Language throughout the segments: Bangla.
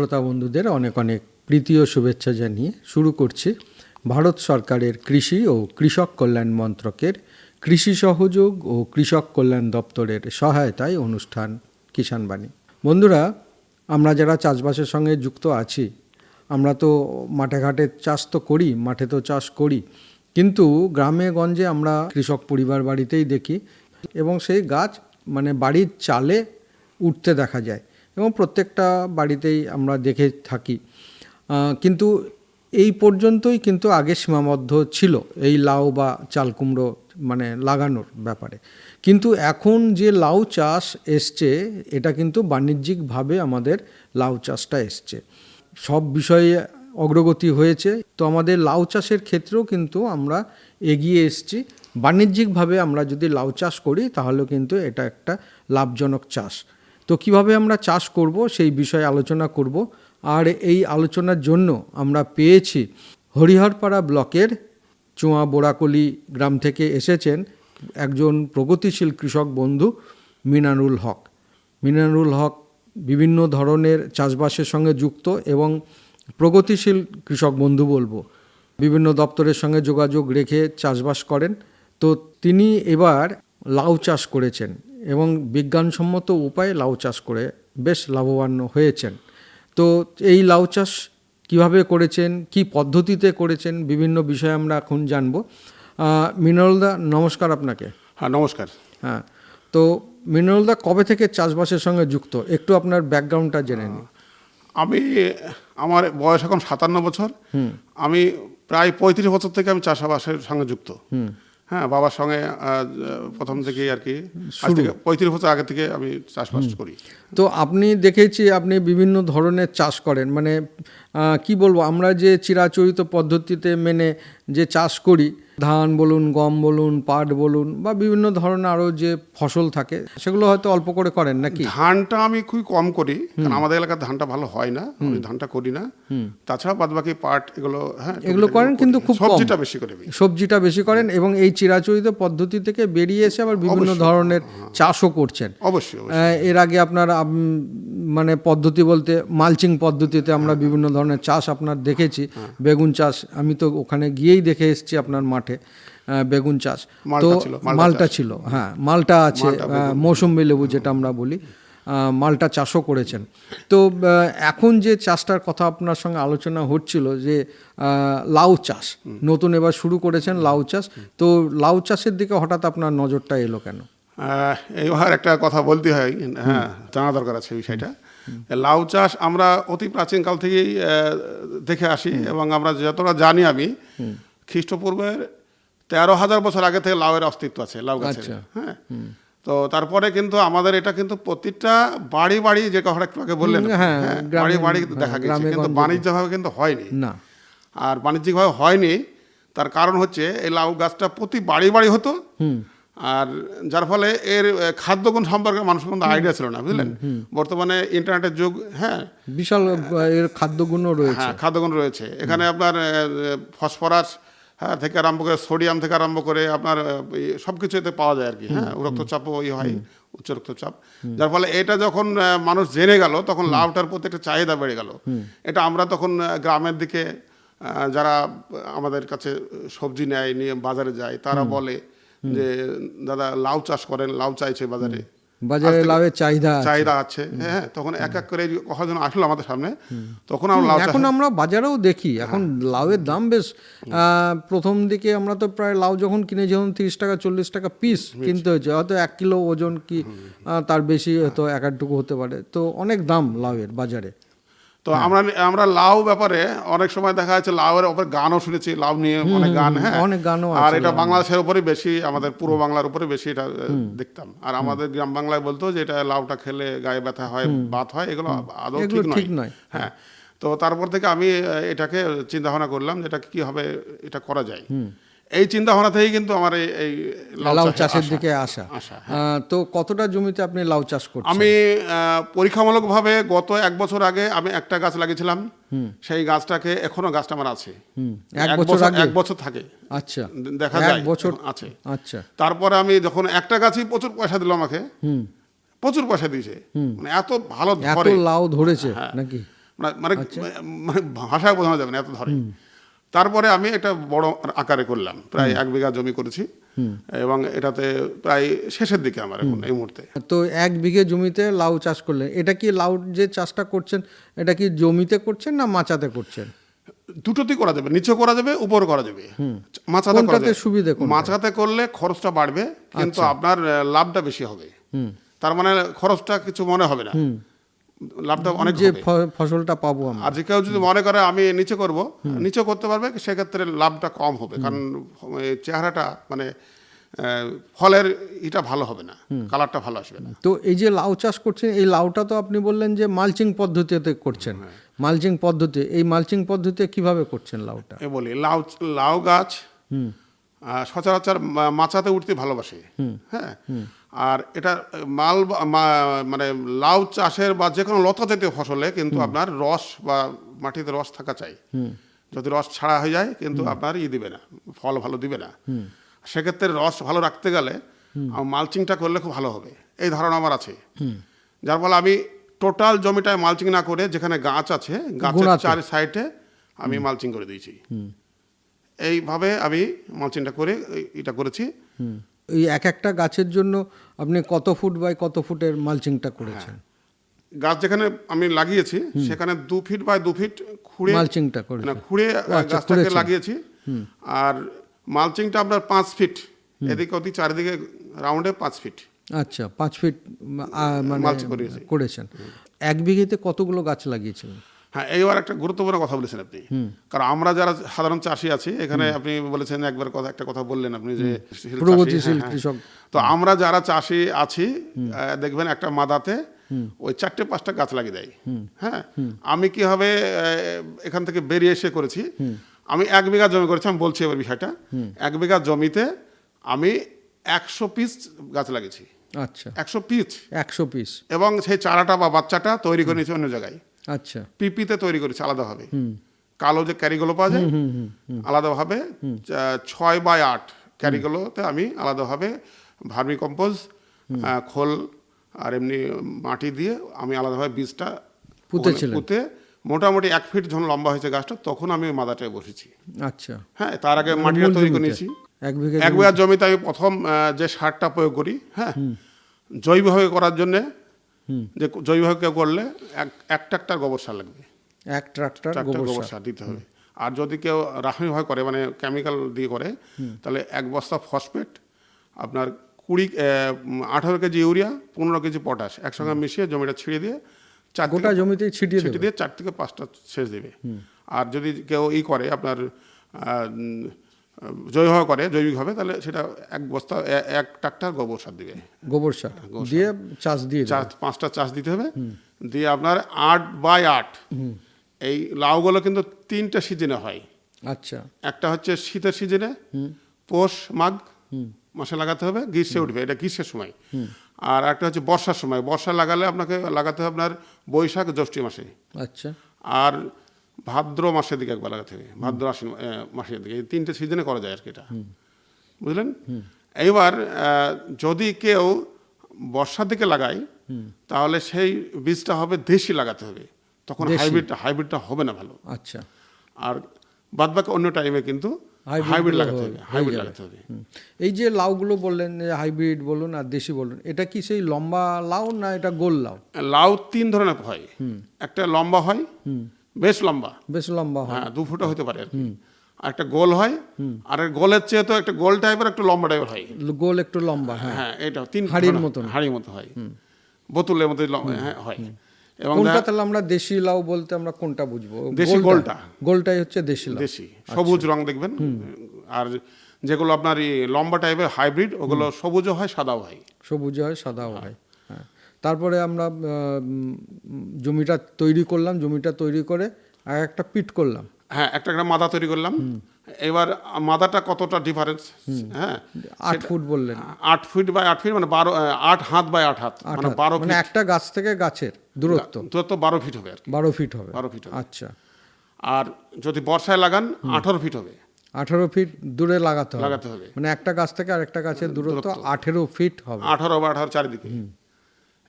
শ্রোতা বন্ধুদের অনেক অনেক প্রীতি ও শুভেচ্ছা জানিয়ে শুরু করছি ভারত সরকারের কৃষি ও কৃষক কল্যাণ মন্ত্রকের কৃষি সহযোগ ও কৃষক কল্যাণ দপ্তরের সহায়তায় অনুষ্ঠান কিষাণবাণী বন্ধুরা, আমরা যারা চাষবাসের সঙ্গে যুক্ত আছি, আমরা তো মাঠে ঘাটে চাষ তো করি, মাঠে তো চাষ করি, কিন্তু গ্রামে গঞ্জে আমরা কৃষক পরিবার বাড়িতেই দেখি এবং সেই গাছ মানে বাড়ির চালে উঠতে দেখা যায়। এবং প্রত্যেকটা বাড়িতেই আমরা দেখে থাকি। কিন্তু এই পর্যন্তই কিন্তু আগে সীমাবদ্ধ ছিল এই লাউ বা চাল কুমড়ো মানে লাগানোর ব্যাপারে। কিন্তু এখন যে লাউ চাষ এসছে, এটা কিন্তু বাণিজ্যিকভাবে আমাদের লাউ চাষটা এসছে। সব বিষয়ে অগ্রগতি হয়েছে। তো আমাদের লাউ চাষের ক্ষেত্রেও কিন্তু আমরা এগিয়ে এসেছি। বাণিজ্যিকভাবে আমরা যদি লাউ চাষ করি, তাহলে কিন্তু এটা একটা লাভজনক চাষ। তো কীভাবে আমরা চাষ করব সেই বিষয়ে আলোচনা করব। আর এই আলোচনার জন্য আমরা পেয়েছি হরিহরপাড়া ব্লকের চুয়া বোরাকলি গ্রাম থেকে এসেছেন একজন প্রগতিশীল কৃষক বন্ধু মিনারুল হক। মিনারুল হক বিভিন্ন ধরনের চাষবাসের সঙ্গে যুক্ত এবং প্রগতিশীল কৃষক বন্ধু বলব। বিভিন্ন দপ্তরের সঙ্গে যোগাযোগ রেখে চাষবাস করেন। তো তিনি এবার লাউ চাষ করেছেন। এবং বিজ্ঞানসম্মত উপায়ে লাউ চাষ করে বেশ লাভবান হয়েছেন। তো এই লাউ চাষ কীভাবে করেছেন কি পদ্ধতিতে করেছেন বিভিন্ন বিষয়ে আমরা এখন জানব। আহ, নমস্কার আপনাকে। হ্যাঁ নমস্কার। হ্যাঁ তো মিনারুলদা কবে থেকে চাষবাসের সঙ্গে যুক্ত? একটু আপনার ব্যাকগ্রাউন্ডটা জেনে নিন। আমি আমার বয়স এখন সাতান্ন বছর। আমি প্রায় পঁয়ত্রিশ বছর থেকে আমি চাষাবাসের সঙ্গে যুক্ত। হ্যাঁ বাবার সঙ্গে প্রথম থেকেই আর কি। আজ থেকে পঁয়ত্রিশ বছর আগে থেকে আমি চাষবাস করি। তো আপনি দেখেছি আপনি বিভিন্ন ধরনের চাষ করেন মানে কি বলব? আমরা যে চিরাচরিত পদ্ধতিতে মেনে যে চাষ করি ধান বলুন গম বলুন পাট বলুন বা বিভিন্ন ধরনের আরও যে ফসল থাকে সেগুলো হয়তো অল্প করে করেন নাকি? ধানটা আমি খুবই কম করি কারণ আমাদের এলাকার ধানটা ভালো হয় না আমি ধানটা করি না। তাছাড়া বাদ বাকি পাট এগুলো হ্যাঁ এগুলো করেন কিন্তু খুব। সবজিটা বেশি করে সবজিটা বেশি করেন এবং এই চিরাচরিত পদ্ধতি থেকে বেরিয়ে এসে আবার বিভিন্ন ধরনের চাষও করছেন। অবশ্যই অবশ্যই। এর আগে আপনার মানে পদ্ধতি বলতে মালচিং পদ্ধতিতে আমরা বিভিন্ন ধরনের চাষ আপনার দেখেছি। বেগুন চাষ আমি তো ওখানে গিয়েই দেখে এসেছি আপনার মাঠে। আহ, বেগুন চাষ। তো মালটা ছিল হ্যাঁ মালটা আছে আহ, মৌসুম্বি লেবু যেটা আমরা বলি মালটা চাষও করেছেন। তো এখন যে চাষটার কথা আপনার সঙ্গে আলোচনা হচ্ছিল যে লাউ চাষ নতুন এবার শুরু করেছেন লাউ চাষ তো লাউ চাষের দিকে হঠাৎ আপনার নজরটা এলো কেন? এইবার একটা কথা বলতে হয় হ্যাঁ জানা দরকার আছে বিষয়টা। লাউ চাষ আমরা অতি প্রাচীনকাল থেকেই দেখে আসি এবং আমরা যতটা জানি আমি খ্রিস্টপূর্বের তেরো হাজার বছর আগে থেকে লাউয়ের অস্তিত্ব আছে লাউ গাছের। আচ্ছা। হ্যাঁ। তো তারপরে কিন্তু আমাদের এটা কিন্তু প্রতিটা বাড়ি বাড়ি যে একটু আগে বললেন হ্যাঁ, হ্যাঁ, বাড়ি বাড়ি দেখা গেছে কিন্তু বাণিজ্যভাবে কিন্তু হয়নি। না। আর বাণিজ্যিকভাবে হয়নি তার কারণ হচ্ছে এই লাউ গাছটা প্রতি বাড়ি বাড়ি হতো আর যার ফলে এর খাদ্যগুণ সম্পর্কে মানুষের কোনো আইডিয়া ছিল না বুঝলেন? বর্তমানে ইন্টারনেটের যুগ হ্যাঁ। বিশাল এর খাদ্যগুণও রয়েছে। হ্যাঁ খাদ্যগুণ রয়েছে। এখানে আপনার ফসফরাস হ্যাঁ থেকে আরম্ভ করে সোডিয়াম থেকে আরম্ভ করে আপনার সব কিছু এতে পাওয়া যায় আর কি হ্যাঁ রক্তচাপও ওই হয় উচ্চ রক্তচাপ। যার ফলে এটা যখন মানুষ জেনে গেল তখন লাউটার প্রতি একটা চাহিদা বেড়ে গেল। এটা আমরা তখন গ্রামের দিকে যারা আমাদের কাছে সবজি নেয় নিয়ে বাজারে যায় তারা বলে যে দাদা লাউ চাষ করেন লাউ চাইছে বাজারে। বাজারে লাউয়ের চাহিদা চাহিদা আছে। হ্যাঁ তখন এক এক করে কখন আসলো আমাদের সামনে তখন আমরা এখন আমরা বাজারেও দেখি এখন লাউয়ের দাম বেশ আহ, প্রথম দিকে আমরা তো প্রায় লাউ যখন কিনে যখন তিরিশ টাকা চল্লিশ টাকা পিস কিনতে হয়েছে। হয়তো এক কিলো ওজন কি তার বেশি হয়তো এক আধটুকু হতে পারে। তো অনেক দাম লাউয়ের বাজারে। তো আমরা আমরা লাউ ব্যাপারে অনেক সময় দেখা যাচ্ছে লাউয়ের ওপর গানও শুনেছি লাউ নিয়ে অনেক গান হ্যাঁ। অনেক গানও আর এটা বাংলাদেশের উপরে বেশি আমাদের পূর্ব বাংলার উপরে বেশি এটা দেখতাম। আর আমাদের গ্রাম বাংলায় বলতো যে এটা লাউটা খেলে গায়ে ব্যথা হয় বাত হয় এগুলো আদৌ ঠিক নয়। নয়। হ্যাঁ। তো তারপর থেকে আমি এটাকে চিন্তা ভাবনা করলাম যে এটা কি হবে এটা করা যায়। এই চিন্তা ভাবনা থেকেই কিন্তু আমার এই লাউ চাষের দিকে আসা আসা, তো কতটা জমিতে আপনি লাউ চাষ করছেন? আমি পরীক্ষামূলকভাবে গত এক বছর আগে আমি একটা গাছ লাগিয়েছিলাম। সেই গাছটাকে এখনও গাছটা আমার আছে। এক বছর আগে? এক বছর থাকে। আচ্ছা। দেখা যায় বছর? আছে। আচ্ছা। তারপরে আমি যখন একটা গাছই প্রচুর পয়সা দিল আমাকে প্রচুর পয়সা দিয়েছে। মানে এত ভালো এত ধরে। লাউ ধরেছে হ্যাঁ। নাকি? মানে মানে আচ্ছা। মানে ভাষায় বোঝানো যাবে না এত ধরে। তারপরে আমি এটা বড় আকারে করলাম প্রায় এক বিঘা জমি করেছি এবং এটাতে প্রায় শেষের দিকে আমার এখন এই মুহূর্তে। তো এক বিঘে জমিতে লাউ চাষ করলেন এটা কি লাউ যে চাষটা করছেন এটা কি জমিতে করছেন না মাচাতে করছেন? দুটোতেই করা যাবে নিচে করা যাবে উপর করা যাবে। করা যাবে। সুবিধে? মাচাতে করলে খরচটা বাড়বে কিন্তু আপনার লাভটা বেশি হবে। তার মানে খরচটা কিছু মনে হবে না। লাভটা অনেক যে ফসলটা পাবো আমরা। আর যে কেউ যদি মনে করে আমি নিচে করব নিচে করতে পারবে সেক্ষেত্রে লাভটা কম হবে। কারণ চেহারাটা মানে ফলের এটা ভালো হবে না কালারটা ভালো আসবে না। তো এই যে লাউ চাষ করছেন এই লাউটা তো আপনি বললেন যে মালচিং পদ্ধতিতে করছেন। হ্যাঁ। মালচিং পদ্ধতি এই মালচিং পদ্ধতিতে কীভাবে করছেন লাউটা? এ বলি লাউ লাউ গাছ সচরাচর মা- মাচাতে উঠতে ভালোবাসে। হ্যাঁ। আর এটা মাল মানে লাউ চাষের বা যে কোনো লতা জাতীয় ফসলে কিন্তু আপনার রস বা মাটিতে রস থাকা চাই। যদি রস ছাড়া হয়ে যায় কিন্তু আপনার ই দিবে না ফল ভালো দিবে না। সেক্ষেত্রে রস ভালো রাখতে গেলে মালচিংটা করলে খুব ভালো হবে। এই ধারণা আমার আছে। যার ফলে আমি টোটাল জমিটায় মালচিং না করে যেখানে গাছ আছে গাছের চার সাইডে আমি মালচিং করে দিয়েছি। এইভাবে আমি মালচিংটা করে এটা করেছি। এই এক একটা গাছের জন্য আপনি কত ফুট বাই কত ফুটের মালচিংটা করেছেন? গাছ যেখানে আমি লাগিয়েছি সেখানে দু ফিট বাই দু ফিট খুঁড়ে মালচিংটা করে না খুঁড়ে আচ্ছা, গাছটাকে। লাগিয়েছি। আর মালচিংটা আপনার পাঁচ ফিট। এদিকে ওদিক চারিদিকে রাউন্ডে পাঁচ ফিট। আচ্ছা পাঁচ ফিট মানে করেছেন। এক বিঘেতে কতগুলো গাছ লাগিয়েছিলেন? হ্যাঁ এইবার একটা গুরুত্বপূর্ণ কথা বলেছেন আপনি। কারণ আমরা যারা সাধারণ চাষি আছি এখানে আপনি বলেছেন একবার কথা একটা কথা বললেন আপনি যে হ্যাঁ, হ্যাঁ। কৃষক। তো আমরা যারা চাষি আছি দেখবেন একটা মাদাতে ওই চারটে পাঁচটা গাছ লাগিয়ে দেয়। হ্যাঁ আমি কীভাবে এখান থেকে বেরিয়ে এসে করেছি আমি এক বিঘা জমি করেছি আমি বলছি এবার বিষয়টা। এক বিঘা জমিতে আমি একশো পিস গাছ লাগিয়েছি। আচ্ছা। একশো পিস। একশো পিস। এবং সেই চারাটা বা বাচ্চাটা তৈরি করে নিয়েছি অন্য জায়গায়। আচ্ছা। পিপিতে তৈরি করেছি আলাদাভাবে। কালো যে ক্যারিগুলো পাওয়া যায় আলাদাভাবে ছয় বাই আট ক্যারিগুলোতে আমি আলাদাভাবে ভার্মি কম্পোজ খোল আর এমনি মাটি দিয়ে আমি আলাদাভাবে বীজটা পুঁতেছিলেন। পুঁতে মোটামুটি এক ফিট যখন লম্বা হয়েছে গাছটা তখন আমি মাদাটায় বসেছি। আচ্ছা। হ্যাঁ তার আগে মাটিটা তৈরি করে নিয়েছি এক বিঘা জমিতে আমি প্রথম যে সারটা প্রয়োগ করি হ্যাঁ জৈবভাবে করার জন্য যে জৈবভাবে করলে এক এক ট্রাক্টার গোবর সার লাগবে। এক ট্রাক্টর ট্রাক্টর গোবর সার। দিতে হবে। আর যদি কেউ রাসায়নিকভাবে করে মানে কেমিক্যাল দিয়ে করে তাহলে এক বস্তা ফসফেট আপনার কুড়ি আঠারো কেজি ইউরিয়া পনেরো কেজি পটাশ একসঙ্গে মিশিয়ে জমিটা ছিঁড়ে দিয়ে চার গোটা জমিতেই ছিটিয়ে ছিটিয়ে দিয়ে চার থেকে পাঁচটা সেচ দেবে। আর যদি কেউ ই করে আপনার জৈবভাবে করে জৈবিকভাবে তাহলে সেটা এক বস্তা এক ট্রাক্টার গোবর সার দিবে। গোবর সার দিয়ে চাষ দিয়ে। চার পাঁচটা চাষ দিতে হবে। দিয়ে আপনার আট বাই আট। এই লাউগুলো কিন্তু তিনটা সিজনে হয়। আচ্ছা। একটা হচ্ছে শীতের সিজনে পৌষ মাঘ মাসে লাগাতে হবে গ্রীষ্মে উঠবে এটা গ্রীষ্মের সময়। আর একটা হচ্ছে বর্ষার সময়। বর্ষা লাগালে আপনাকে লাগাতে হবে আপনার বৈশাখ জ্যৈষ্ঠী মাসে। আচ্ছা। আর ভাদ্র মাসের দিকে একবার লাগাতে হবে ভাদ্র আশ্বিন মাসের দিকে। এই তিনটে সিজনে করা যায় আর কি এটা। বুঝলেন? এইবার যদি কেউ বর্ষার দিকে লাগায় তাহলে সেই বীজটা হবে দেশি লাগাতে হবে। তখন দেশি। হাইব্রিড হাইব্রিডটা হবে না ভালো। আচ্ছা। আর বাদ বাকি অন্য টাইমে কিন্তু হাইব্রিড লাগাতে হবে হাইব্রিড লাগাতে হবে। এই যে লাউগুলো বললেন যে হাইব্রিড বলুন আর দেশি বলুন এটা কি সেই লম্বা লাউ না এটা গোল লাউ? লাউ তিন ধরনের হয়। একটা লম্বা হয় বেশ লম্বা। বেশ লম্বা হ্যাঁ। দু ফুটও হতে পারে। আর একটা গোল হয়। আর গোলের চেয়ে তো একটা গোল টাইপের একটা লম্বা টাইপের হয়। গোল একটু লম্বা হ্যাঁ। হ্যাঁ এটা তিন হাঁড়ির মতন। হাঁড়ির মতো হয়। বোতলের মতো হ্যাঁ, হয়। এবং কোনটা তাহলে আমরা দেশি লাউ বলতে আমরা কোনটা বুঝব? দেশি গোলটা। গোলটাই হচ্ছে দেশি লাউ। দেশি। সবুজ রং দেখবেন। আর যেগুলো আপনার লম্বা টাইপের হাইব্রিড ওগুলো সবুজও হয় সাদাও হয়। সবুজ হয় সাদাও হ্যাঁ। তারপরে আমরা জমিটা তৈরি করলাম জমিটা তৈরি করে আর একটা পিট করলাম। হ্যাঁ একটা একটা মাদা তৈরি করলাম। এবার মাদাটা কতটা ডিফারেন্স হ্যাঁ আট ফুট বললেন। আট ফিট বাই আট ফিট মানে বারো আট হাত বাই আট হাত মানে বারো মানে ফিট একটা গাছ থেকে গাছের দূরত্ব। দূরত্ব বারো ফিট হবে আর বারো ফিট হবে। বারো ফিট আচ্ছা। আর যদি বর্ষায় লাগান আঠারো ফিট হবে। আঠারো ফিট দূরে লাগাতে হবে। লাগাতে হবে। মানে একটা গাছ থেকে আরেকটা গাছের দূরত্ব। আঠেরো ফিট হবে। আঠারো বা আঠারো চারিদিকে।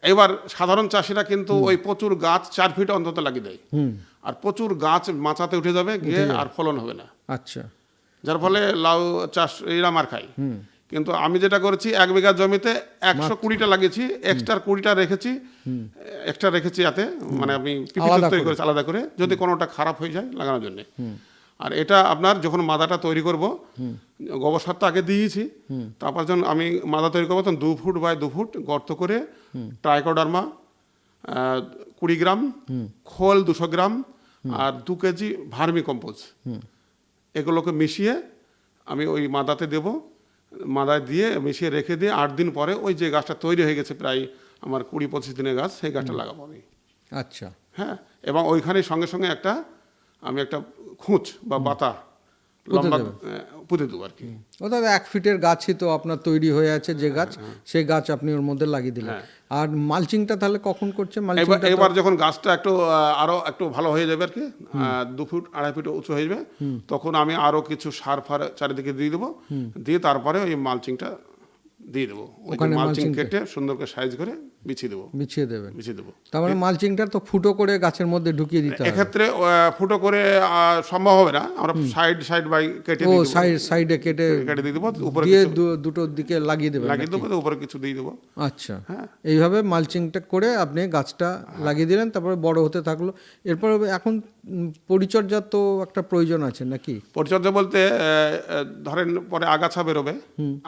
এবার সাধারণ চাষিরা কিন্তু ওই প্রচুর গাছ চার ফিট অন্তত লাগিয়ে দেয়। আর প্রচুর গাছ মাচাতে উঠে যাবে গিয়ে আর ফলন হবে না। আচ্ছা। যার ফলে লাউ চাষ এরা মার খায়। কিন্তু আমি যেটা করেছি এক বিঘা জমিতে একশো কুড়িটা লাগিয়েছি এক্সট্রা কুড়িটা রেখেছি এক্সট্রা রেখেছি যাতে মানে আমি পিপি তৈরি করেছি আলাদা করে যদি কোনোটা খারাপ হয়ে যায় লাগানোর জন্য। আর এটা আপনার যখন মাদাটা তৈরি করব গোবর সার তো আগে দিয়েছি তারপর যখন আমি মাদা তৈরি করব তখন দু ফুট বাই দু ফুট গর্ত করে ট্রাইকোডার্মা কুড়ি গ্রাম খোল দুশো গ্রাম আর দু কেজি ভার্মি কম্পোজ। এগুলোকে মিশিয়ে আমি ওই মাদাতে দেব। মাদায় দিয়ে মিশিয়ে রেখে দিয়ে আট দিন পরে ওই যে গাছটা তৈরি হয়ে গেছে প্রায় আমার কুড়ি পঁচিশ দিনের গাছ সেই গাছটা লাগাবো আমি। আচ্ছা। হ্যাঁ এবং ওইখানে সঙ্গে সঙ্গে একটা আমি একটা খুঁচ বা বাতা লম্বা পুঁতে দেবো আর কি। অর্থাৎ এক ফিটের গাছই তো আপনার তৈরি হয়ে আছে যে গাছ সেই গাছ আপনি ওর মধ্যে লাগিয়ে দিলেন। আর মালচিংটা তাহলে কখন করছে এবার যখন গাছটা একটু আরও একটু ভালো হয়ে যাবে আর কি দু ফুট আড়াই ফুট উঁচু হয়ে যাবে তখন আমি আরও কিছু সার ফার চারিদিকে দিয়ে দেবো। দিয়ে তারপরে ওই মালচিংটা দিয়ে দেবো। ওখানে মালচিং কেটে সুন্দর করে সাইজ করে বিছিয়ে দেবো। বিছিয়ে দেবেন বিছিয়ে দেবো। তার মানে মালচিংটা তো ফুটো করে গাছের মধ্যে ঢুকিয়ে দিতে হবে। এক্ষেত্রে ফুটো করে সম্ভব হবে না। আমরা সাইড সাইড বাই কেটে ও সাইড সাইডে কেটে কেটে দিয়ে দেবো উপরে দিয়ে দুটোর দিকে লাগিয়ে দেবেন লাগিয়ে দেবো উপরে কিছু দিয়ে দেবো। আচ্ছা। এইভাবে মালচিংটা করে আপনি গাছটা লাগিয়ে দিলেন তারপরে বড় হতে থাকল। এরপর এখন উম, পরিচর্যার তো একটা প্রয়োজন আছে নাকি? পরিচর্যা বলতে ধরেন পরে আগাছা বেরোবে।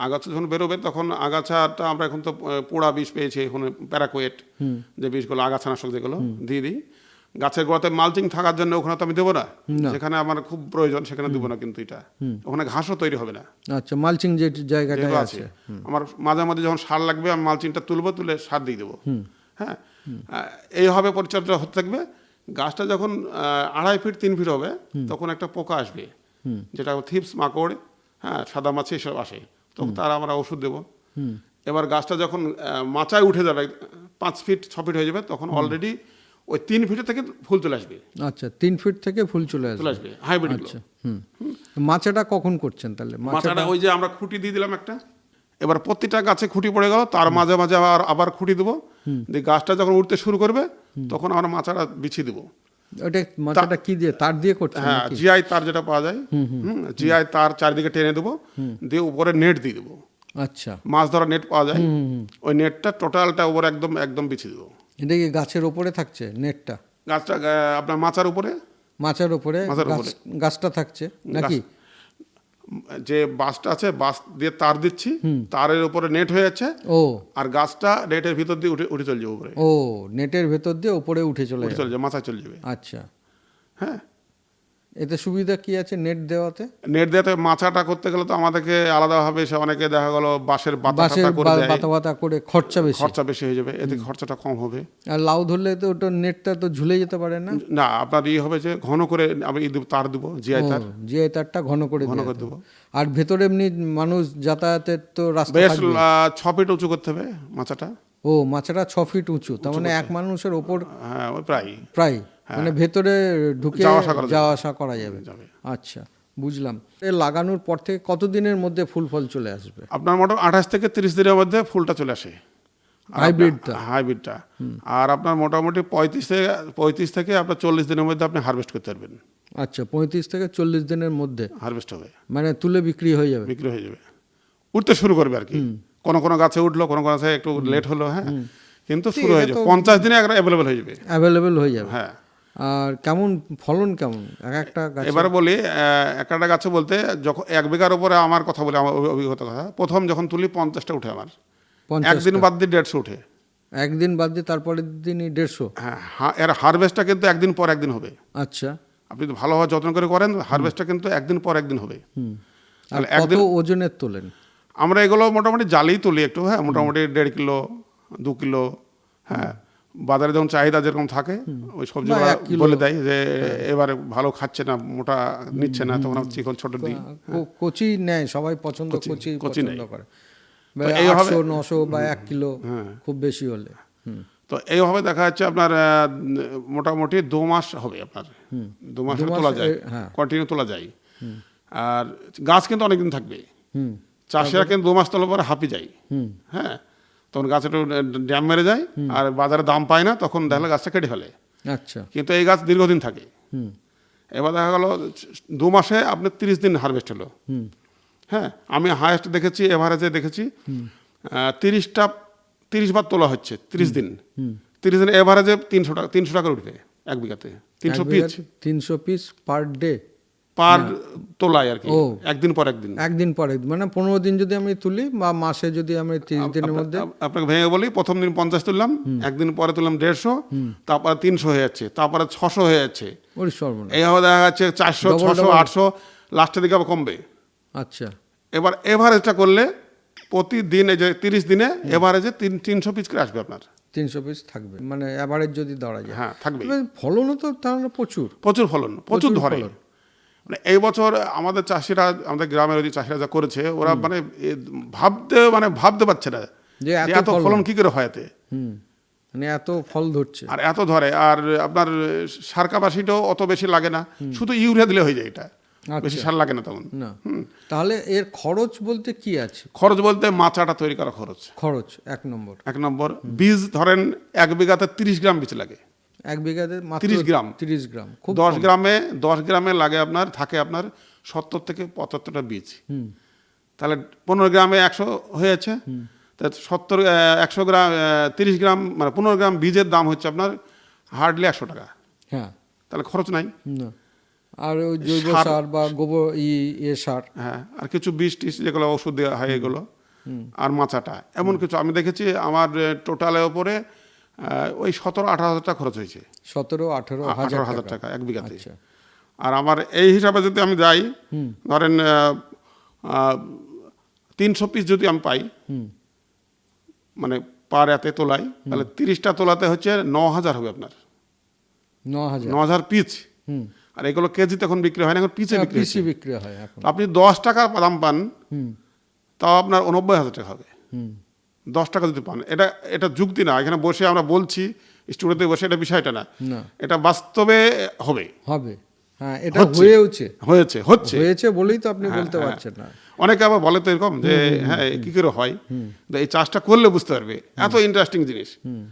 আগাছা যখন বেরোবে তখন আগাছাটা আমরা এখন তো পোড়া বিষ পেয়েছি এখন প্যারাকোয়েট যে বিষগুলো আগাছানাশক যেগুলো দিয়ে দিই। গাছের গোড়াতে মালচিং থাকার জন্য ওখানে তো আমি দেবো না। যেখানে আমার খুব প্রয়োজন সেখানে দেবো না কিন্তু এটা। ওখানে ঘাসও তৈরি হবে না। আচ্ছা মালচিং যে জায়গাটায় যেগুলো আছে। আমার মাঝে মাঝে যখন সার লাগবে আমি মালচিংটা তুলবো তুলে সার দিয়ে দেবো। হ্যাঁ? এইভাবে পরিচর্যা হতে থাকবে। গাছটা যখন আড়াই ফিট তিন ফিট হবে তখন একটা পোকা আসবে। যেটা থিপস মাকড় হ্যাঁ সাদা মাছি এসব আসে। তখন তার আমরা ওষুধ দেবো। এবার গাছটা যখন মাচায় উঠে যাবে পাঁচ ফিট ছ ফিট হয়ে যাবে তখন অলরেডি ওই তিন ফিটের থেকে ফুল চলে আসবে। আচ্ছা তিন ফিট থেকে ফুল চলে আসবে। চলে আসবে হাইব্রিড আচ্ছা হুম। মাচাটা কখন করছেন তাহলে? মাচা মাথাটা ওই যে আমরা খুঁটি দিয়ে দিলাম একটা। এবার প্রতিটা গাছে খুঁটি পড়ে গেল তার মাঝে মাঝে আবার আবার খুঁটি দেবো। দিয়ে গাছটা যখন উঠতে শুরু করবে তখন আমরা মাচাটা বিছিয়ে দেবো। ওটা মাচাটা কি দিয়ে? তার দিয়ে করছেন হ্যাঁ জিআই তার যেটা পাওয়া যায়। জিআই তার চারিদিকে টেনে দেবো। দিয়ে উপরে নেট দিয়ে দেবো। আচ্ছা। মাছ ধরা নেট পাওয়া যায়। ওই নেটটা টোটালটা উপরে একদম একদম বিছিয়ে দেবো। এটা কি গাছের ওপরে থাকছে নেটটা গাছটা আপনার মাচার উপরে? মাচার ওপরে মাচার উপরে। গাছটা থাকছে নাকি? যে বাসটা আছে বাস দিয়ে তার দিচ্ছি তারের উপরে নেট হয়ে যাচ্ছে ও। আর গাছটা নেটের ভিতর দিয়ে উঠে উঠে চলে যাবে উপরে। ও নেটের ভেতর দিয়ে উপরে উঠে চলে চলে যাবে। মাথায় চলে যাবে। আচ্ছা। হ্যাঁ? এতে সুবিধা কি আছে নেট দেওয়াতে? নেট দেওয়াতে মাছাটা করতে গেলে তো আমাদেরকে আলাদাভাবে সে অনেকে দেখা গেল বাঁশের বাতা করে দেয়। করে খরচা বেশি। খরচা বেশি হয়ে যাবে এতে খরচাটা কম হবে। আর লাউ ধরলে তো ওটা নেটটা তো ঝুলে যেতে পারে না? না আপনার ইয়ে হবে যে ঘন করে আমি ই তার দেবো জিআই তার। জিআই তারটা ঘন করে ঘন করে দেবো। আর ভেতরে এমনি মানুষ যাতায়াতের তো রাস্তা বেশ ছ ফিট উঁচু করতে হবে মাচাটা ও মাচাটা ছ ফিট উঁচু তার মানে এক মানুষের ওপর হ্যাঁ প্রায়। প্রায় মানে ভেতরে ঢুকে যাওয়া আসা করা যাবে। আচ্ছা বুঝলাম। এ লাগানোর পর থেকে কতদিনের মধ্যে ফুল ফল চলে আসবে? আপনার মোটর আঠাশ থেকে তিরিশ দিনের মধ্যে ফুলটা চলে আসে। হাইব্রিডটা? হাইব্রিডটা। আর আপনার মোটামুটি পঁয়ত্রিশ থেকে পঁয়ত্রিশ থেকে আপনার চল্লিশ দিনের মধ্যে আপনি হারভেস্ট করতে পারবেন। আচ্ছা পঁয়ত্রিশ থেকে চল্লিশ দিনের মধ্যে? হারভেস্ট হবে। মানে তুলে বিক্রি হয়ে যাবে? বিক্রি হয়ে যাবে। উঠতে শুরু করবে আর কি। কোনো কোনো গাছে উঠল কোনো কোনো গাছে একটু লেট হলো হ্যাঁ। কিন্তু শুরু হয়ে যাবে। পঞ্চাশ দিনে একটা অ্যাভেলেবেল হয়ে যাবে। অ্যাভেলেবেল হয়ে যাবে। হ্যাঁ। আর কেমন ফলন কেমন? এক একটা গাছ? এবারে বলি এক একটা গাছে বলতে যখন এক বিঘার উপরে আমার কথা বলি আমার অভিজ্ঞতা কথা প্রথম যখন তুলি পঞ্চাশটা উঠে আমার। একদিন বাদ দিয়ে দেড়শো উঠে। একদিন বাদ দিয়ে তারপরের দিনই দেড়শো? হ্যাঁ এর হারভেস্টটা কিন্তু একদিন পর একদিন হবে। আচ্ছা। আপনি যদি ভালোভাবে যত্ন করে করেন হারভেস্টটা কিন্তু একদিন পর একদিন হবে। তাহলে একদিন ওজনের তোলেন? আমরা এগুলো মোটামুটি জালেই তুলি একটু হ্যাঁ মোটামুটি দেড় কিলো দু কিলো হ্যাঁ। বাজারে যখন চাহিদা যেরকম থাকে ওই সবজি। বলে দেয় যে এবারে ভালো খাচ্ছে না মোটা নিচ্ছে না তখন চিকন ছোট দিই কচি নেয় সবাই পছন্দ কচি কচি পছন্দ করে। আটশো নশো বা এক কিলো খুব বেশি হলে তো এইভাবে দেখা যাচ্ছে আপনার মোটামুটি দু মাস হবে আপনার। দু মাস তোলা যায় হ্যাঁ। কন্টিনিউ তোলা যায়। আর গাছ কিন্তু অনেকদিন থাকবে। হুম। চাষিরা কিন্তু দু মাস তোলার পরে হাঁপি যায়। হ্যাঁ? তখন গাছ একটু ড্যাম মেরে যায় আর বাজারে দাম পায় না তখন দেখলে গাছটা কেটে ফেলে। আচ্ছা। কিন্তু এই গাছ দীর্ঘদিন থাকে। এবার দেখা গেল দু মাসে আপনার তিরিশ দিন হারভেস্ট হলো। হ্যাঁ? আমি হায়েস্ট দেখেছি এভারেজে দেখেছি তিরিশটা তিরিশ বার তোলা হচ্ছে তিরিশ দিন। তিরিশ দিন এভারেজে তিনশো টাকা তিনশো টাকা উঠবে এক বিঘাতে। তিনশো পিস তিনশো পিস পার ডে পার তোলায় আর কি। একদিন পর একদিন। একদিন পরে মানে পনেরো দিন যদি আমি তুলি বা মাসে যদি আমি তিরিশ দিনের মধ্যে। আপনাকে ভেঙে বলি প্রথম দিন পঞ্চাশ তুললাম একদিন পরে তুললাম দেড়শো তারপরে তিনশো হয়ে যাচ্ছে তারপরে ছশো হয়ে যাচ্ছে। এইভাবে দেখা যাচ্ছে চারশো ছশো আটশো লাস্টের দিকে আবার কমবে। আচ্ছা। এবার এভারেজটা করলে প্রতিদিন এই যে তিরিশ দিনে এভারেজে তিন তিনশো পিস করে আসবে আপনার। তিনশো পিস থাকবে। মানে অ্যাভারেজ যদি যায়। হ্যাঁ থাকবে ফলনও তো তাহলে প্রচুর। প্রচুর ফলন প্রচুর ধরে। মানে এই বছর আমাদের চাষিরা আমাদের গ্রামের ওই চাষিরা যা করেছে ওরা মানে ভাবতে মানে ভাবতে পারছে না যে এত ফলন। কি করে হয় এতে? মানে এত ফল ধরছে। আর এত ধরে আর আপনার সারকাবাসিটাও অত বেশি লাগে না। শুধু ইউরিয়া দিলে হয়ে যায় এটা। বেশি সার লাগে না তখন তাহলে এর খরচ বলতে কি আছে? খরচ বলতে মাচাটা তৈরি করা খরচ। খরচ এক নম্বর। এক নম্বর। বীজ ধরেন এক বিঘাতে তিরিশ গ্রাম বীজ লাগে। এক বিঘাতে 30 গ্রাম। তিরিশ গ্রাম। খুব দশ গ্রামে দশ গ্রামে লাগে আপনার থাকে আপনার সত্তর থেকে পঁচাত্তরটা বীজ। হুম। তাহলে পনেরো গ্রামে একশো হয়েছে। তা সত্তর একশো গ্রাম তিরিশ গ্রাম মানে পনেরো গ্রাম বীজের দাম হচ্ছে আপনার হার্ডলি একশো টাকা। হ্যাঁ। তাহলে খরচ নাই। আর জৈব সার- বা গোবর ই এ সার। হ্যাঁ আর কিছু বীজ টিস যেগুলো ওষুধ দেওয়া হয় এগুলো আর মাচাটা। এমন কিছু আমি দেখেছি আমার টোটালের ওপরে ওই সতেরো আঠারো হাজার টাকা খরচ হয়েছে। সতেরো আঠারো আঠারো হাজার টাকা। এক বিঘাতে আচ্ছা। আর আমার এই হিসাবে যদি আমি যাই ধরেন তিনশো পিস যদি আমি পাই মানে পার এতে তোলাই তাহলে তিরিশটা তোলাতে হচ্ছে ন হাজার হবে আপনার। ন হাজার পিস হুম। আর এগুলো কেজি তখন বিক্রি হয় না এখন পিসে বিক্রি বিক্রি হয় আপনি দশ টাকা দাম পান হুম। তাও আপনার উনব্বই হাজার টাকা হবে। হুম। দশ টাকা যদি পান এটা এটা যুক্তি না। এখানে বসে আমরা বলছি স্টুডিওতে বসে এটা বিষয়টা না। না। এটা বাস্তবে হবে। হবে। হ্যাঁ এটা। হয়েওছে। হয়েছে হচ্ছে। হয়েছে বলেই তো আপনি বলতে হ্যাঁ। পারছেন না। অনেকে আবার বলে তো এরকম যে হ্যাঁ কি করে হয়? এই চাষটা করলে বুঝতে পারবে। এত ইন্টারেস্টিং জিনিস।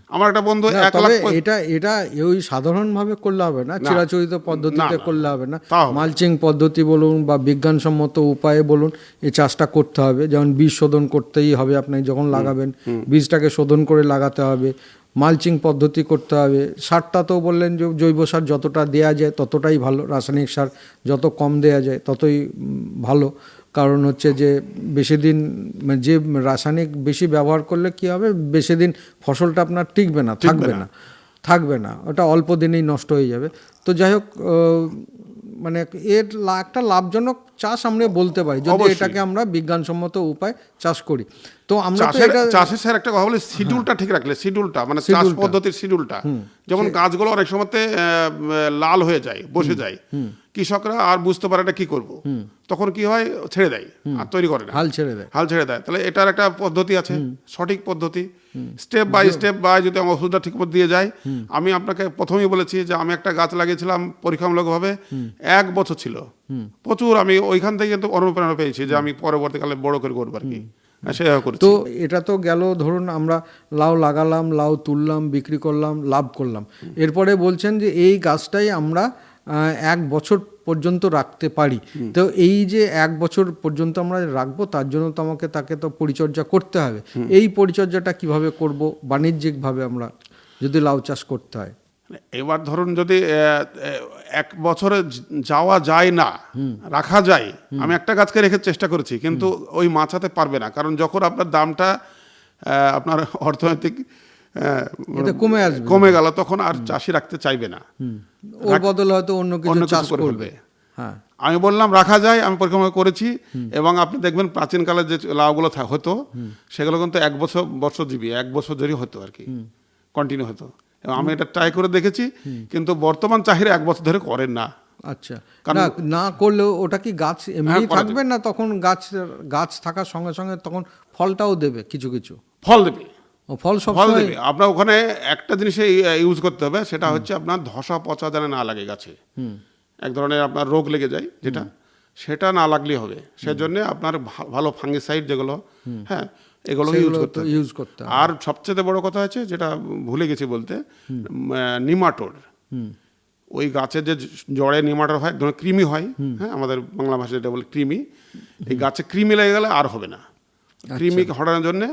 আমার একটা বন্ধু এক লাখ এটা এটা ওই সাধারণভাবে করলে হবে না চিরাচরিত পদ্ধতিতে করলে হবে না। মালচিং পদ্ধতি বলুন বা বিজ্ঞানসম্মত উপায়ে বলুন এই চাষটা করতে হবে। যেমন বীজ শোধন করতেই হবে আপনি যখন লাগাবেন বীজটাকে শোধন করে লাগাতে হবে। মালচিং পদ্ধতি করতে হবে। সারটা তো বললেন যে জৈব সার যতটা দেয়া যায় ততটাই ভালো রাসায়নিক সার যত কম দেয়া যায় ততই ভালো। কারণ হচ্ছে যে বেশি দিন মানে যে রাসায়নিক বেশি ব্যবহার করলে কি হবে? বেশি দিন ফসলটা আপনার টিকবে না থাকবে না। থাকবে না। ওটা অল্প দিনেই নষ্ট হয়ে যাবে। তো যাই হোক মানে এর একটা লাভজনক চাষ আমরা বলতে পারি যদি এটাকে আমরা বিজ্ঞানসম্মত উপায় চাষ করি। তো আমরা। চাষের স্যার একটা কথা বলি শিডিউলটা ঠিক রাখলে শিডিউলটা মানে চাষ পদ্ধতির শিডিউলটা। যেমন গাছগুলো অনেক সময়তে লাল হয়ে যায় বসে যায়। কৃষকরা আর বুঝতে পারে না কি করব। তখন কি হয়? ছেড়ে দেয় আর তৈরি করে না। হাল ছেড়ে দেয়। হাল ছেড়ে দেয়। তাহলে এটার একটা পদ্ধতি আছে সঠিক পদ্ধতি। স্টেপ বাই স্টেপ বাই যদি আমার ওষুধটা ঠিক মতো দিয়ে যায় আমি আপনাকে প্রথমেই বলেছি যে আমি একটা গাছ লাগিয়েছিলাম পরীক্ষামূলকভাবে এক বছর ছিল। প্রচুর আমি ওইখান থেকে কিন্তু অনুপ্রেরণা পেয়েছি যে আমি পরবর্তীকালে বড় করে করব আর কি। হ্যাঁ, তো এটা তো গেল ধরুন আমরা লাউ লাগালাম লাউ তুললাম বিক্রি করলাম লাভ করলাম। এরপরে বলছেন যে এই গাছটাই আমরা এক বছর পর্যন্ত রাখতে পারি। তো এই যে এক বছর পর্যন্ত আমরা রাখব তার জন্য তো আমাকে তাকে তো পরিচর্যা করতে হবে। এই পরিচর্যাটা কীভাবে করব বাণিজ্যিকভাবে আমরা যদি লাউ চাষ করতে হয়? এবার ধরুন যদি এক বছরে যাওয়া যায় না রাখা যায় আমি একটা গাছকে রেখে চেষ্টা করেছি কিন্তু ওই মাছাতে পারবে না। কারণ যখন আপনার দামটা আপনার অর্থনৈতিক কমে আসবে। কমে গেল তখন আর চাষি রাখতে চাইবে না। ওর বদলে হয়তো অন্য কিছু চাষ করবে। হ্যাঁ। আমি বললাম রাখা যায় আমি পরিকল্পনা করেছি এবং আপনি দেখবেন প্রাচীনকালে যে লাউগুলো হতো সেগুলো কিন্তু এক বছর বছর জীবী এক বছর ধরেই হতো আর কি। কন্টিনিউ হতো। এবং আমি এটা ট্রাই করে দেখেছি কিন্তু বর্তমান চাহিদা এক বছর ধরে করেন না। আচ্ছা। না না করলেও ওটা কি গাছ এমনি হ্যাঁ, থাকবে না তখন গাছ গাছ থাকার সঙ্গে সঙ্গে তখন ফলটাও দেবে কিছু কিছু? ফল দেবে। ফল সব ফল দেবে। আপনার ওখানে একটা জিনিসে ইউজ করতে হবে সেটা হচ্ছে আপনার ধসা পচা যেন না লাগে গাছে। এক ধরনের আপনার রোগ লেগে যায় যেটা। সেটা না লাগলেই হবে। সেজন্য আপনার ভালো ফাঙ্গিসাইড যেগুলো হ্যাঁ এগুলো ইউজ করতে ইউজ করতে আর সবচেয়ে বড় কথা হচ্ছে যেটা ভুলে গেছি বলতে নিমাটোর ওই গাছের যে জড়ে নিমাটোর হয় ধরুন কৃমি হয় হ্যাঁ আমাদের বাংলা ভাষায় যেটা বলে কৃমি এই গাছে কৃমি লেগে গেলে আর হবে না। কৃমি হটানোর জন্য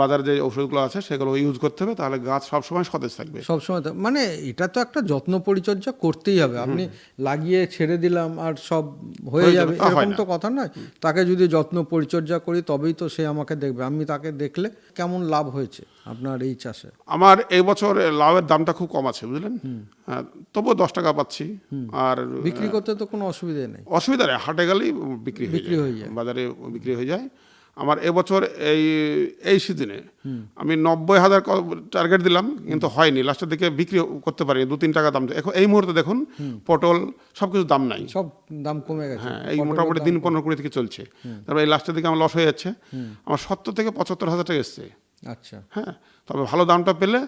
বাজারে যে ওষুধগুলো আছে সেগুলো ইউজ করতে হবে তাহলে গাছ সবসময় সতেজ থাকবে। সবসময় মানে এটা তো একটা যত্ন পরিচর্যা করতেই হবে। আপনি লাগিয়ে ছেড়ে দিলাম আর সব হয়ে যাবে। এরকম তো কথা নয়। তাকে যদি যত্ন পরিচর্যা করি তবেই তো সে আমাকে দেখবে। আমি তাকে দেখলে কেমন লাভ হয়েছে আপনার এই চাষে? আমার এই বছর লাউয়ের দামটা খুব কম আছে বুঝলেন? হ্যাঁ, তবুও দশ টাকা পাচ্ছি। আর বিক্রি করতে তো কোনো অসুবিধা নেই। অসুবিধা নেই। হাটে গেলেই বিক্রি বিক্রি হয়ে যায়। বাজারে বিক্রি হয়ে যায়। আমার এবছর এই এই সিজনে আমি নব্বই হাজার টার্গেট দিলাম কিন্তু হয়নি। লাস্টের দিকে বিক্রি করতে পারিনি দু তিন টাকা দাম। এখন এই মুহূর্তে দেখুন পটল সব কিছু দাম নাই। সব দাম কমে গেছে। হ্যাঁ এই মোটামুটি দিন পনেরো কুড়ি থেকে চলছে। তারপরে এই লাস্টের দিকে আমার লস হয়ে যাচ্ছে। আমার সত্তর থেকে পঁচাত্তর হাজার টাকা এসছে। আচ্ছা। হ্যাঁ তবে ভালো দামটা পেলে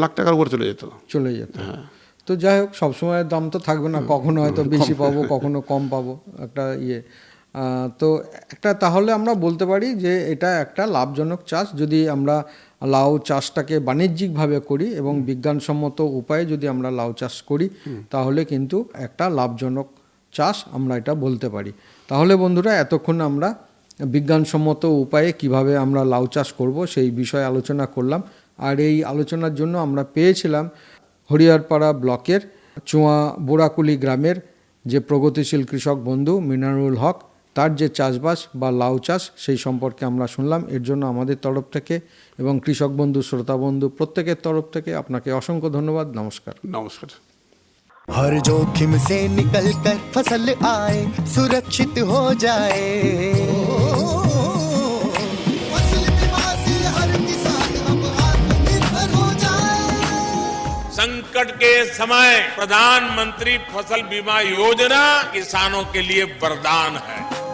লাখ টাকার উপরে চলে যেত। চলে যেত। হ্যাঁ। তো যাই হোক সবসময় দাম তো থাকবে না। কখনো হয়তো বেশি পাবো কখনো কম পাবো। একটা ইয়ে। তো একটা তাহলে আমরা বলতে পারি যে এটা একটা লাভজনক চাষ যদি আমরা লাউ চাষটাকে বাণিজ্যিকভাবে করি এবং বিজ্ঞানসম্মত উপায়ে যদি আমরা লাউ চাষ করি তাহলে কিন্তু একটা লাভজনক চাষ আমরা এটা বলতে পারি। তাহলে বন্ধুরা এতক্ষণ আমরা বিজ্ঞানসম্মত উপায়ে কীভাবে আমরা লাউ চাষ করব সেই বিষয়ে আলোচনা করলাম। আর এই আলোচনার জন্য আমরা পেয়েছিলাম হরিয়ারপাড়া ব্লকের চুয়া বোড়াকুলি গ্রামের যে প্রগতিশীল কৃষক বন্ধু মিনারুল হক। তার যে চাষবাস বা লাউ চাষ সেই সম্পর্কে আমরা শুনলাম এর জন্য আমাদের তরফ থেকে এবং কৃষক বন্ধু শ্রোতা বন্ধু প্রত্যেকের তরফ থেকে আপনাকে অসংখ্য ধন্যবাদ নমস্কার নমস্কার हर जोखिम से निकल कर फसल आए सुरक्षित हो जाए फसल बीमा से हर किसान अब आत्मनिर्भर हो जाए संकट के समय प्रधानमंत्री फसल बीमा योजना किसानों के लिए वरदान है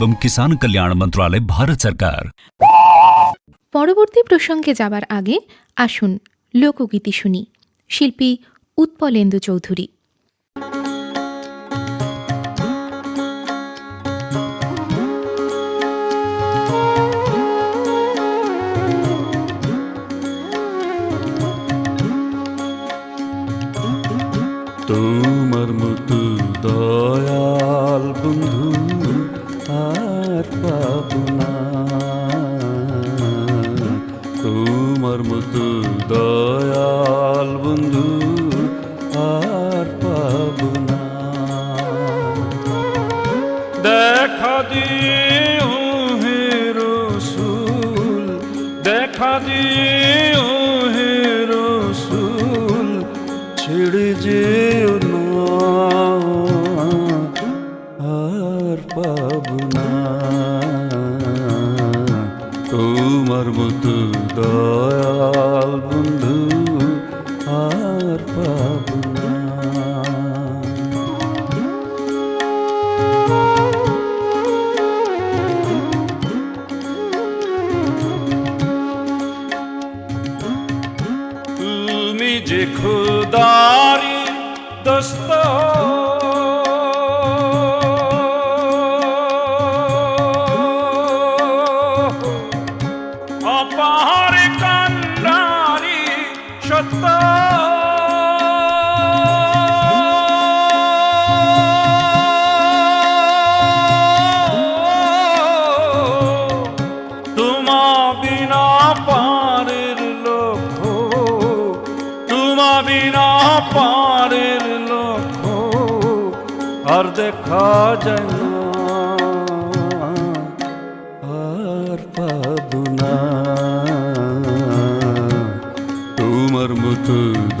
এবং কিষাণ কল্যাণ মন্ত্রণালয় ভারত সরকার পরবর্তী প্রসঙ্গে যাবার আগে আসুন লোকগীতি শুনি। শিল্পী উৎপলেন্দু চৌধুরী। তোমার মতো দয়াল বন্ধু মতো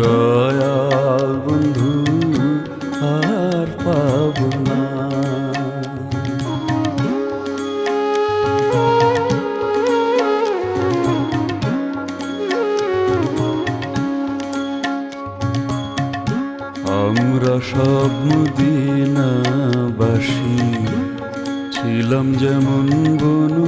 দয়াল বন্ধু আর পাবো না। আমরা সব মদিনাবাসী ছিলাম যেমন বনু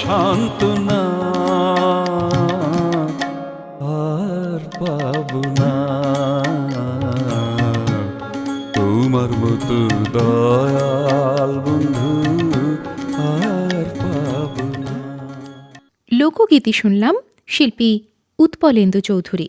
সান্ত্বনা আর পাব না তোমার মতো দয়াল বন্ধু আর পাব না লোকগীতি শুনলাম শিল্পী উৎপলেন্দু চৌধুরী।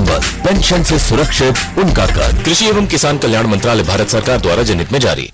संबल पेंशन से सुरक्षित, उनका कर कृषि एवं किसान कल्याण मंत्रालय, भारत सरकार द्वारा जनहित में जारी।